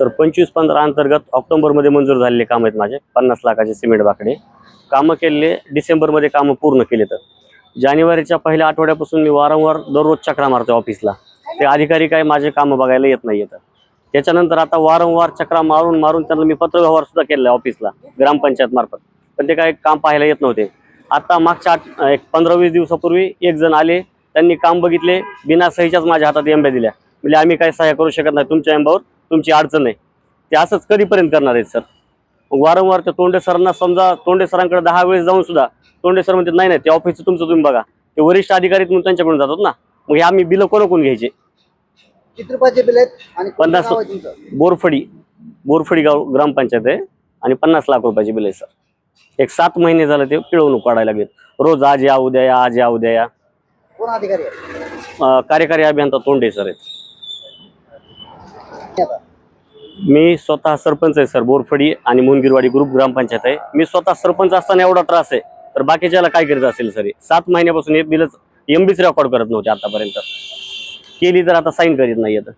Sir पंचवीस पंधरा अंतर्गत ऑक्टोबरमध्ये मंजूर झालेले काम आहेत माझे. पन्नास लाखाचे सिमेंट बाकडे. कामं केलेले डिसेंबरमध्ये कामं पूर्ण केले तर. जानेवारीच्या पहिल्या आठवड्यापासून मी वारंवार दररोज चक्रा मारतो ऑफिसला. ते अधिकारी काय माझे कामं बघायला येत नाही येतं त्याच्यानंतर आता वारंवार चक्रा मारून मारून त्यांना मी पत्रव्यवहार सुद्धा केलेला आहे ऑफिसला ग्रामपंचायत मार्फत. पण ते काय काम पाहायला येत नव्हते. आता मागच्या आठ एक पंधरा वीस दिवसापूर्वी एक जण आले त्यांनी काम बघितले बिना सहीच्याच माझ्या हातात एंब्या दिल्या. म्हणजे आम्ही काय सहाय्य करू शकत नाही तुमच्या एंबावर तुमची अडचण आहे ते असंच कधीपर्यंत करणार आहेत सर? मग वारंवार त्या तोंडे सरांना समजा तोंडे सरांकडे दहा वेळेस जाऊन सुद्धा तोंडे सर म्हणतात नाही नाही ते ऑफिसचं तुमचं तुम्ही बघा. ते वरिष्ठ अधिकारी म्हणून त्यांच्याकडून जातात ना. मग हे आम्ही बिलं कोणाकडून घ्यायचे? किती रुपयाचे बिल आहेत आणि पन्नास गाव आहे तुमचं? बोरफडी बोरफडी गाव ग्रामपंचायत आहे आणि पन्नास लाख रुपयाचे बिल आहे सर. एक सात महिने झालं ते पिळवणूक काढायला लागेल. रोज आज या उद्या या आज या उद्या या. कोण अधिकारी आहे? अं, कार्यकारी अभियंता तोंडे सर आहेत. मी स्वतः सरपंच आहे सर. बोरफडी आणि मुनगिरवाडी ग्रुप ग्रामपंचायत आहे. मी स्वतः सरपंच असताना एवढा त्रास आहे. तर बाकीच्याला काय करत असेल सर? सात महिन्यापासून हे बिलच एमबीच रेकॉर्ड करत नव्हते आतापर्यंत. केली तर आता साईन करीत नाही येत